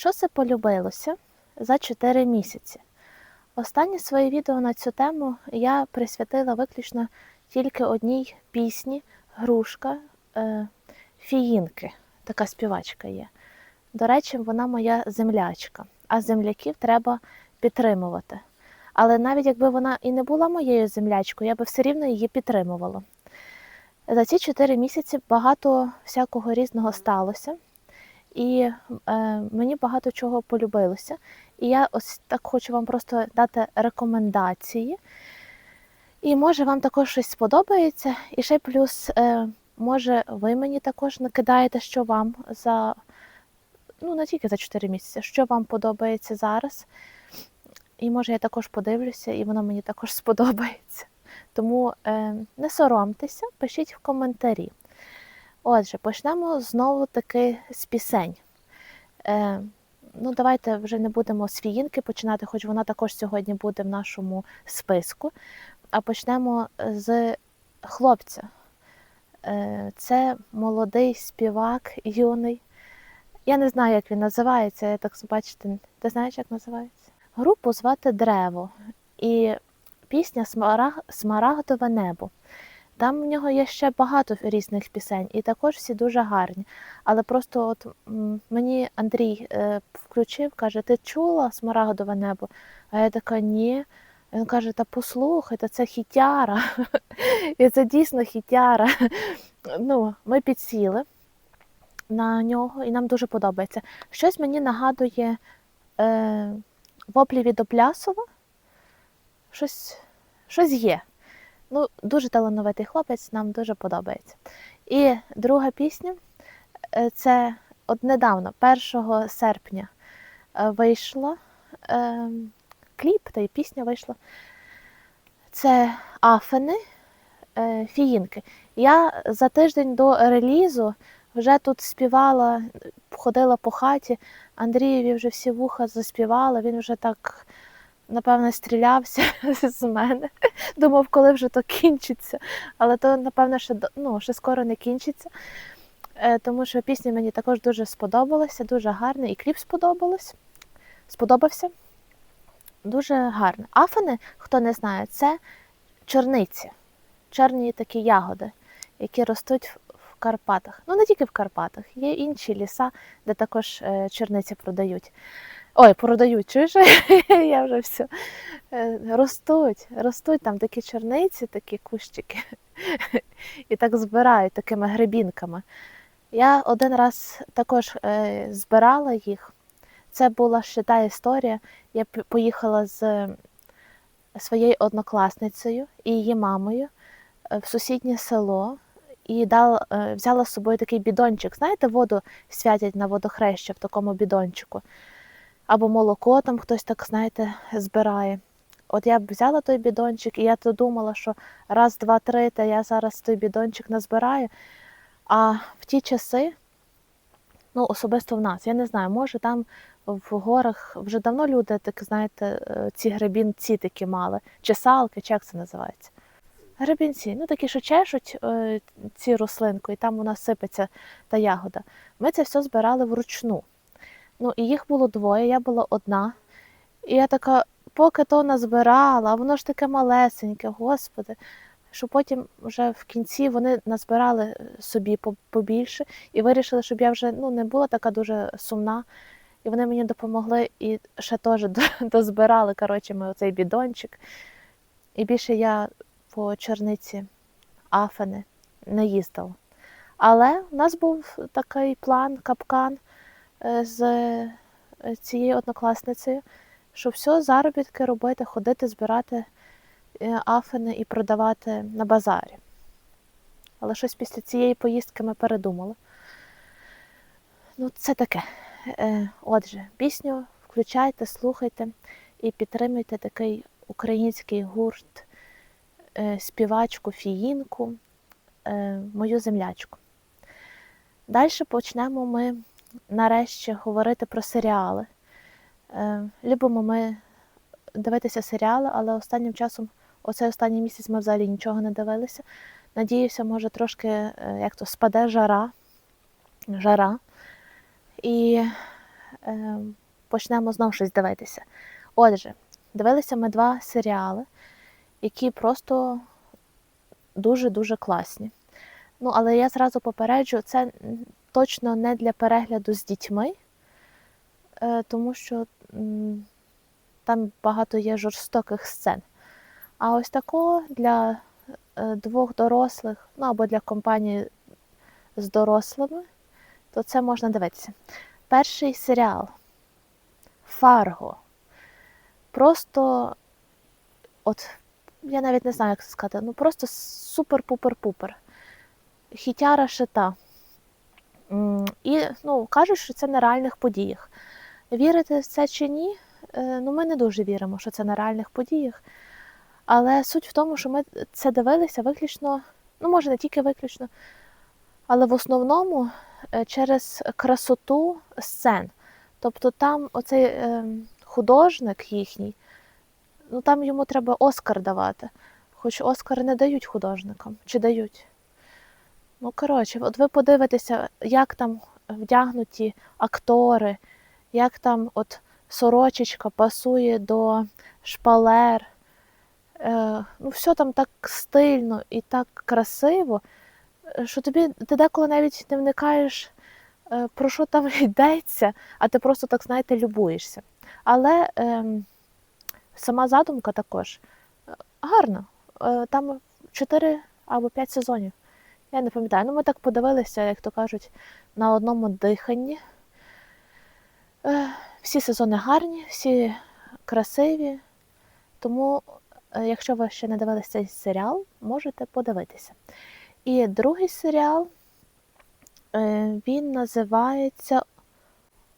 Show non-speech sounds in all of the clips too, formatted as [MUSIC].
Що це полюбилося за 4 місяці? Останнє своє відео на цю тему я присвятила виключно тільки одній пісні Грушка е, Фіїнки. Така співачка є. До речі, вона моя землячка, а земляків треба підтримувати. Але навіть якби вона і не була моєю землячкою, я би все рівно її підтримувала. За ці 4 місяці багато всякого різного сталося, і е, мені багато чого полюбилося. І я ось так хочу вам просто дати рекомендації. І може вам також щось сподобається. І ще плюс, е, може, ви мені також накидаєте, що вам за ну не тільки за 4 місяці, що вам подобається зараз. І може я також подивлюся, і воно мені також [LAUGHS] сподобається. Тому е, не соромтеся, пишіть в коментарі. Отже, почнемо знову таки з пісень. Е, ну, давайте вже не будемо з фіїнки починати, хоч вона також сьогодні буде в нашому списку. А почнемо з хлопця. Е, це молодий співак, юний. Я не знаю, як він називається, я так бачите, ти знаєш, як називається? Групу звати Древо. І пісня «Смараг... Смарагдове небо. Там в нього є ще багато різних пісень, і також всі дуже гарні. Але просто от мені Андрій е, включив, каже: Ти чула Смарагдове небо? А я така, ні. Він каже: Та послухай, та це хітяра. [LAUGHS] І це дійсно хітяра. [LAUGHS] Ну, Ми підсіли на нього, і нам дуже подобається. Щось мені нагадує е, воплі від Оплясова. Щось, щось є. Ну, дуже талановитий хлопець, нам дуже подобається. І друга пісня е, це от недавно, 1 серпня, е, вийшла е, кліп, та й пісня вийшла. Це Афени е, Фіїнки. Я за тиждень до релізу вже тут співала, ходила по хаті. Андрієві вже всі вуха заспівала, він вже так, напевно, стрілявся [LAUGHS] з мене. Думав, коли вже то кінчиться. Але то, напевно, ще, ну, ще скоро не кінчиться. Е, Тому що пісня мені також дуже сподобалася, дуже гарна, і кліп сподобалось. сподобався. Дуже гарно. Афини, хто не знає, це чорниці, чорні такі ягоди, які ростуть в- Карпатах. Ну, не тільки в Карпатах, є інші ліса, де також е, чорниці продають. Ой, продають, чуєш? [LAUGHS] Я вже все. Ростуть, ростуть там такі чорниці, такі кущики. І так збирають такими гребінками. Я один раз також е, збирала їх. Це була ще та історія. Я поїхала з е, своєю однокласницею і її мамою е, в сусіднє село і дала, взяла з собою такий бідончик. Знаєте, воду святять на водохреща в такому бідончику. Або молоко там хтось так, знаєте, збирає. От я б взяла той бідончик, і я то думала, що раз, два, три, та я зараз той бідончик назбираю. А в ті часи, ну, особисто в нас, я не знаю, може там в горах вже давно люди, так знаєте, е, ці гребінці такі мали, чи салки, чи як це називається. Гребінці, ну такі, що чешуть е, ці рослинку, і там вона сипеться та ягода. Ми це все збирали вручну. Ну, і їх було двоє, я була одна. І я така, поки то назбирала, воно ж таке малесеньке, господи. Що потім вже в кінці вони назбирали е, собі побільше і вирішили, щоб я вже ну, не була така дуже сумна. І вони мені допомогли і ще теж [LAUGHS] дозбирали коротше, ми оцей бідончик. І більше я по чорниці Афени не їздила. Але в нас був такий план, капкан з е, цією однокласницею, що все заробітки робити, ходити, збирати е, афини і продавати на базарі. Але щось після цієї поїздки ми передумали. Ну, це таке. Е, Отже, пісню включайте, слухайте і підтримуйте такий український гурт, е, співачку, фіїнку, е, мою землячку. Далі почнемо ми нарешті говорити про серіали. Е, Любимо ми дивитися серіали, але останнім часом, оцей останній місяць, ми взагалі нічого не дивилися. Надіюся, може трошки е, як то спаде жара. жара. І е, почнемо знову щось дивитися. Отже, дивилися ми два серіали, які просто дуже-дуже класні. Ну, але я зразу попереджу, це точно не для перегляду з дітьми, е, тому що там багато є жорстоких сцен. А ось такого для е, двох дорослих, ну або для компанії з дорослими, то це можна дивитися. Перший серіал Фарго. Просто, от, я навіть не знаю, як це сказати, ну просто супер-пупер-пупер. Хітяра шита. І ну, кажуть, що це на реальних подіях. Вірити в це чи ні? Е, Ну, ми не дуже віримо, що це на реальних подіях. Але суть в тому, що ми це дивилися виключно, ну, може, не тільки виключно, але в основному е, через красоту сцен. Тобто там оцей е, художник їхній, ну там йому треба Оскар давати. Хоч Оскар не дають художникам, чи дають. Ну, коротше, от ви подивитеся, як там вдягнуті актори, як там от сорочечка пасує до шпалер. Е, ну, все там так стильно і так красиво, е, що тобі ти деколи навіть не вникаєш, е, про що там [LAUGHS] йдеться, а ти просто так, знаєте, любуєшся. Але ем, сама задумка також е, гарна. Е, там 4 або 5 сезонів. Я не пам'ятаю. Ну, ми так подивилися, як то кажуть, на одному диханні. Е, Всі сезони гарні, всі красиві. Тому, е, якщо ви ще не дивилися цей серіал, можете подивитися. І другий серіал е, він називається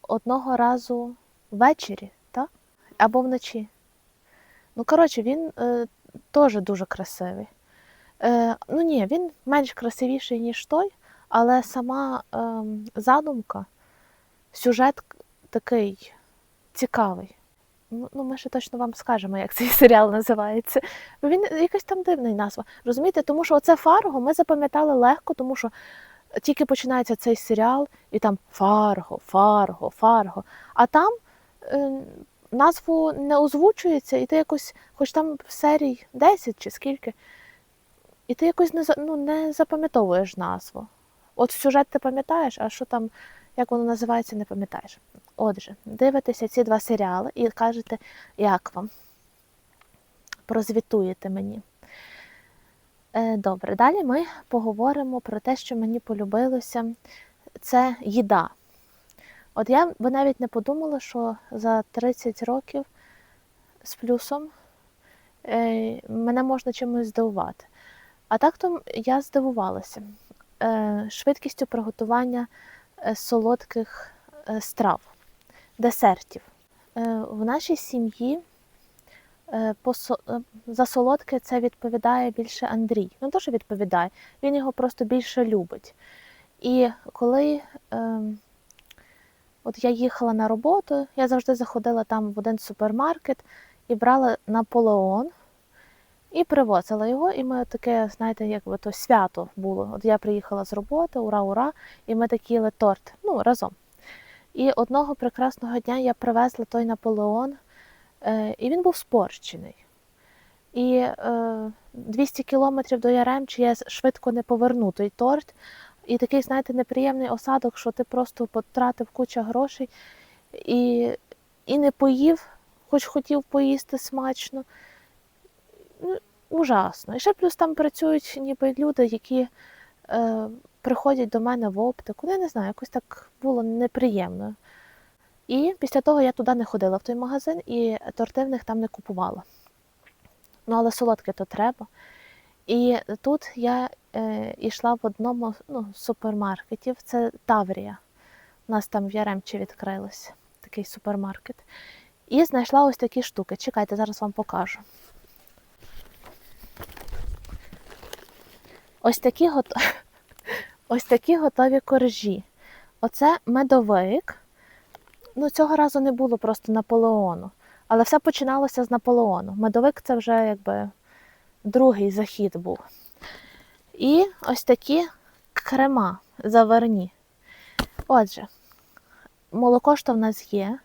Одного разу ввечері, так? Або вночі. Ну, коротше, він теж дуже красивий. Е, ну ні, він менш красивіший, ніж той, але сама е, задумка, сюжет такий цікавий. Ну, ну, ми ще точно вам скажемо, як цей [LAUGHS] серіал називається. Він якась там дивний назва. Розумієте, тому що оце Фарго ми запам'ятали легко, тому що тільки починається цей серіал, і там Фарго, Фарго, Фарго. А там е, назву не озвучується, і ти якось, хоч там серій 10 чи скільки, і ти якось не, ну, не запам'ятовуєш назву. От сюжет ти пам'ятаєш, а що там, як воно називається, не пам'ятаєш. Отже, дивитеся ці два серіали і кажете, як вам. Прозвітуєте мені. Е, Добре, далі ми поговоримо про те, що мені полюбилося. Це їда. От я би навіть не подумала, що за 30 років з плюсом е, мене можна чимось здивувати. А так то я здивувалася е, швидкістю приготування е, солодких е, страв, десертів. В нашій сім'ї за солодке це відповідає більше Андрій. Ну, то, що відповідає, він його просто більше любить. І коли е, от я їхала на роботу, я завжди заходила там в один супермаркет і брала Наполеон і привозила його. І ми таке, знаєте, як би то свято було. От я приїхала з роботи, ура, ура, і ми такі їли торт ну, разом. І одного прекрасного дня я привезла той Наполеон, е, і він був спорщений. І е, 200 кілометрів до Яремчі я швидко не поверну той торт. І такий, знаєте, неприємний осадок, що ти просто потратив куча грошей і, і не поїв, хоч хотів поїсти смачно. Ужасно. І ще плюс там працюють ніби люди, які е, приходять до мене в оптику. Ну, я не знаю, якось так було неприємно. І після того я туди не ходила в той магазин і торти в них там не купувала. Ну, але солодке то треба. І тут я е, йшла в одному ну, з супермаркетів, це Таврія. У нас там в Яремчі відкрилось такий супермаркет. І знайшла ось такі штуки. Чекайте, зараз вам покажу. Ось такі, гото... [LAUGHS] ось такі готові коржі. Оце медовик. Ну, цього разу не було просто Наполеону. Але все починалося з Наполеону. Медовик це вже якби другий захід був. І ось такі крема заварні. Отже, молоко то в нас є.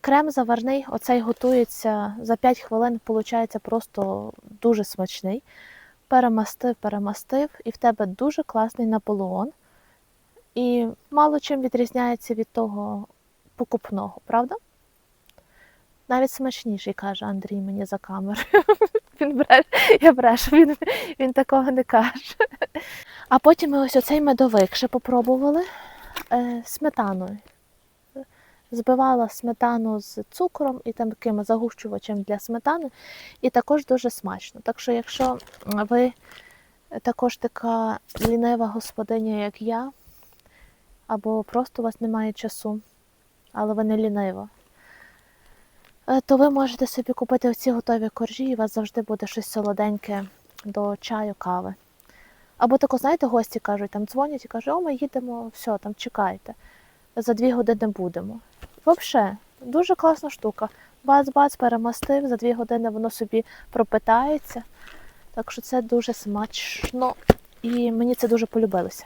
Крем заварний, оцей готується за 5 хвилин, виходить просто дуже смачний. Перемастив, перемастив, і в тебе дуже класний наполеон. І мало чим відрізняється від того покупного, правда? Навіть смачніший, каже Андрій мені за камерою. [LAUGHS] Він бреше, я брешу, він, він такого не каже. А потім ми ось оцей медовик ще попробували е, сметаною. Збивала сметану з цукром і таким загущувачем для сметани, і також дуже смачно. Так що, якщо ви також така лінива господиня, як я, або просто у вас немає часу, але ви не лінива, е, то ви можете собі купити оці готові коржі, і у вас завжди буде щось солоденьке до чаю, кави. Або тако, знаєте, гості кажуть, там дзвонять і кажуть, о, ми їдемо, все, там чекайте. За дві години будемо. Взагалі, дуже класна штука. Бац-бац, перемастив, за дві години воно собі пропитається. Так що це дуже смачно і мені це дуже полюбилося.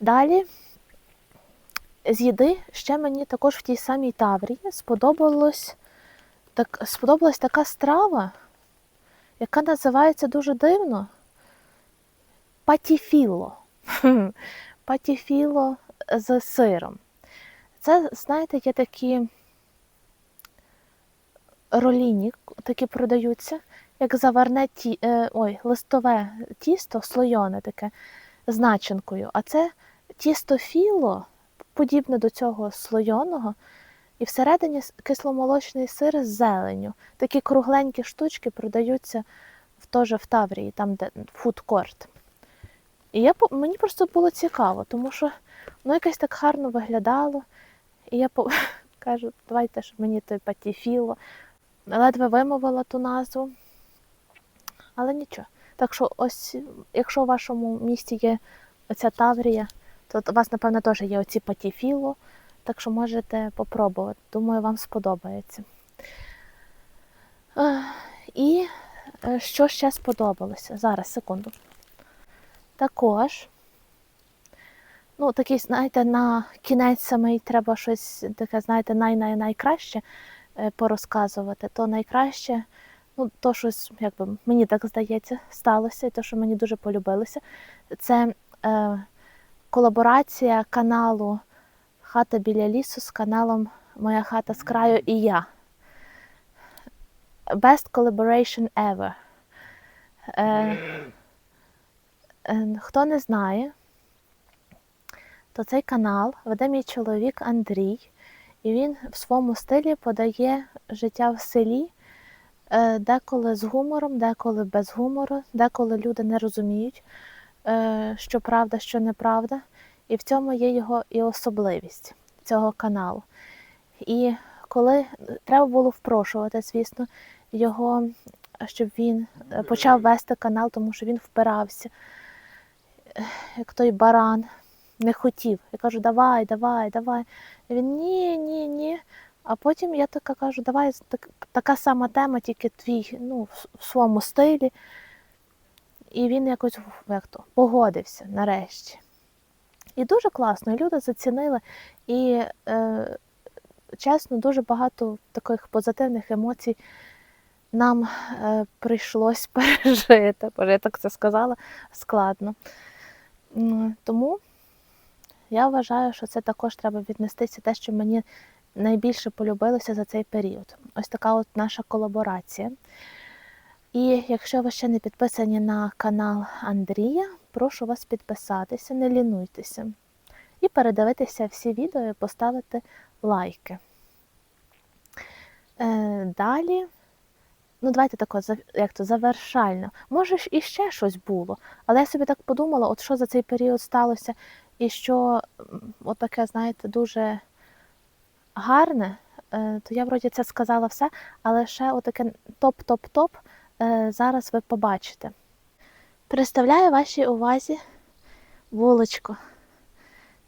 Далі, з їди ще мені також в тій самій Таврії сподобалось, так, сподобалась така страва, яка називається дуже дивно патіфіло. [LAUGHS] Патіфіло з сиром. Це, знаєте, є такі роліні, такі продаються, як заварне ті, е, ой, листове тісто, слойоне таке з начинкою. А це тісто філо, подібне до цього слойоного, і всередині кисломолочний сир з зеленню. Такі кругленькі штучки продаються в, теж в Таврії, там, де фудкорт. І я, мені просто було цікаво, тому що воно якось так гарно виглядало. І я по... [LAUGHS] кажу, давайте ж мені той патіфіло. Ледве вимовила ту назву. Але нічого. Так що, ось, якщо у вашому місті є оця Таврія, то у вас, напевно, теж є оці патіфіло. Так що можете попробувати. Думаю, вам сподобається. І е, що ще сподобалося? Зараз, секунду. Також, ну, такий, знаєте, на кінець самий треба щось таке, знаєте, най-най-найкраще е, порозказувати, то найкраще, ну, то щось, якби мені так здається, сталося, і то, що мені дуже полюбилося, це е, колаборація каналу Хата біля лісу з каналом Моя хата з краю і я. Best collaboration ever. Е, Е, Хто не знає, то цей канал веде мій чоловік Андрій, і він в своєму стилі подає життя в селі, е, деколи з гумором, деколи без гумору, деколи люди не розуміють, е, що правда, що неправда. І в цьому є його і особливість цього каналу. І коли треба було впрошувати, звісно, його, щоб він е, почав вести канал, тому що він впирався як той баран, не хотів. Я кажу, давай, давай, давай. І він ні, ні, ні. А потім я така кажу, давай так, така сама тема, тільки твій ну, в, своєму стилі. І він якось як то, погодився нарешті. І дуже класно, і люди зацінили. І е, чесно, дуже багато таких позитивних емоцій нам е, прийшлось [LAUGHS] пережити. Боже, я так це сказала складно. Тому я вважаю, що це також треба віднестися те, що мені найбільше полюбилося за цей період. Ось така от наша колаборація. І якщо ви ще не підписані на канал Андрія, прошу вас підписатися, не лінуйтеся. І передивитися всі відео і поставити лайки. Е, далі, ну давайте тако, як то завершально. Може і ще щось було, але я собі так подумала, от що за цей період сталося, і що м, от таке, знаєте, дуже гарне, е, то я вроді це сказала все, але ще отаке топ-топ-топ е, зараз ви побачите. Представляю вашій увазі вуличку.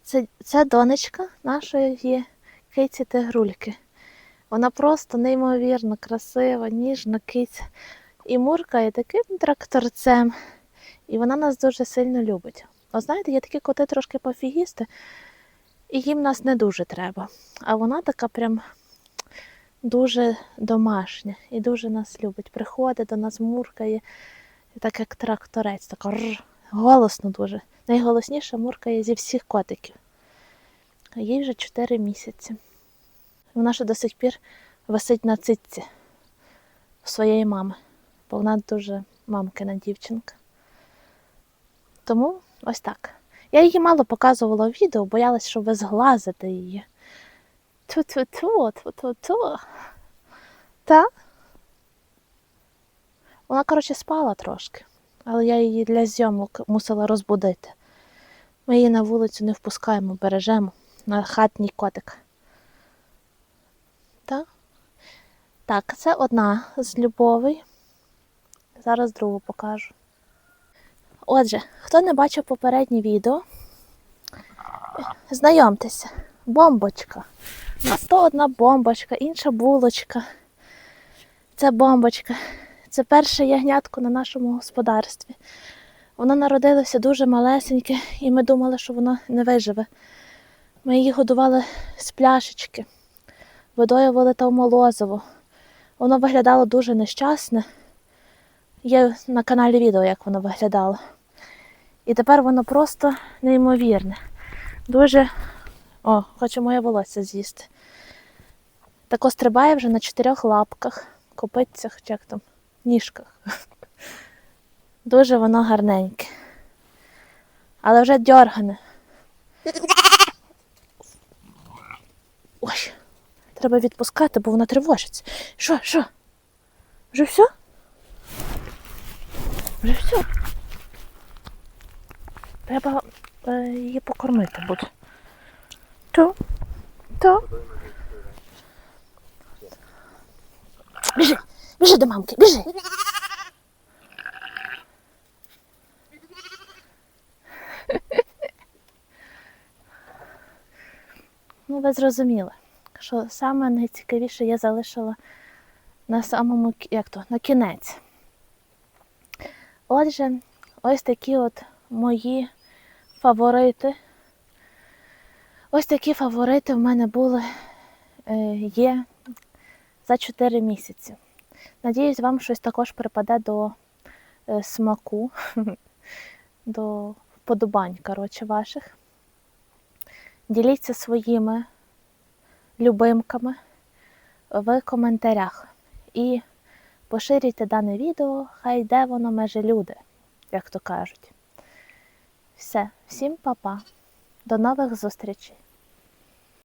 Це, це донечка нашої киці тигрульки. Вона просто неймовірно красива, ніжна киця. І муркає таким тракторцем. І вона нас дуже сильно любить. От знаєте, є такі коти трошки пофігісти, І їм нас не дуже треба. А вона така прям дуже домашня і дуже нас любить. Приходить до нас, муркає, так як тракторець, така рр, голосно дуже. Найголосніше муркає зі всіх котиків. Їй вже 4 місяці. Вона ще до сих пір висить на цитці своєї мами, бо вона дуже мамкина дівчинка. Тому ось так. Я її мало показувала в відео, боялась, що ви зглазите її. Ту-ту-ту, ту-ту-ту. Та? Вона, коротше, спала трошки, але я її для зйомок мусила розбудити. Ми її на вулицю не впускаємо, бережемо на хатній котик. Та? Так, це одна з любовей. Зараз другу покажу. Отже, хто не бачив попереднє відео, знайомтеся, бомбочка. То одна бомбочка, інша булочка. Це бомбочка. Це перше ягнятко на нашому господарстві. Воно народилося дуже малесеньке, і ми думали, що воно не виживе. Ми її годували з пляшечки, видоювали та молозиво. Воно виглядало дуже нещасне. Є на каналі відео, як воно виглядало. І тепер воно просто неймовірне. Дуже. О, хоче моє волосся з'їсти. Тако стрибає вже на чотирьох лапках, копитцях, чи як там, ніжках. [LAUGHS] Дуже воно гарненьке. Але вже дьоргане. Ой, треба відпускати, бо вона тривожиться. Що, що? Вже все? Вже все. Треба е, її покормити буде. То, то. Біжи, біжи до мамки, біжи. [LAUGHS] Ну, ви зрозуміли, що саме найцікавіше я залишила на самому кі- як то, на кінець. Отже, ось такі от мої фаворити. Ось такі фаворити в мене були е, є за 4 місяці. Надіюсь, вам щось також припаде до е, смаку, [LAUGHS] до вподобань, коротше, ваших. Діліться своїми любимками в коментарях. І поширюйте дане відео, хай йде воно межі люди, як то кажуть. Все, всім па-па. До нових зустрічей!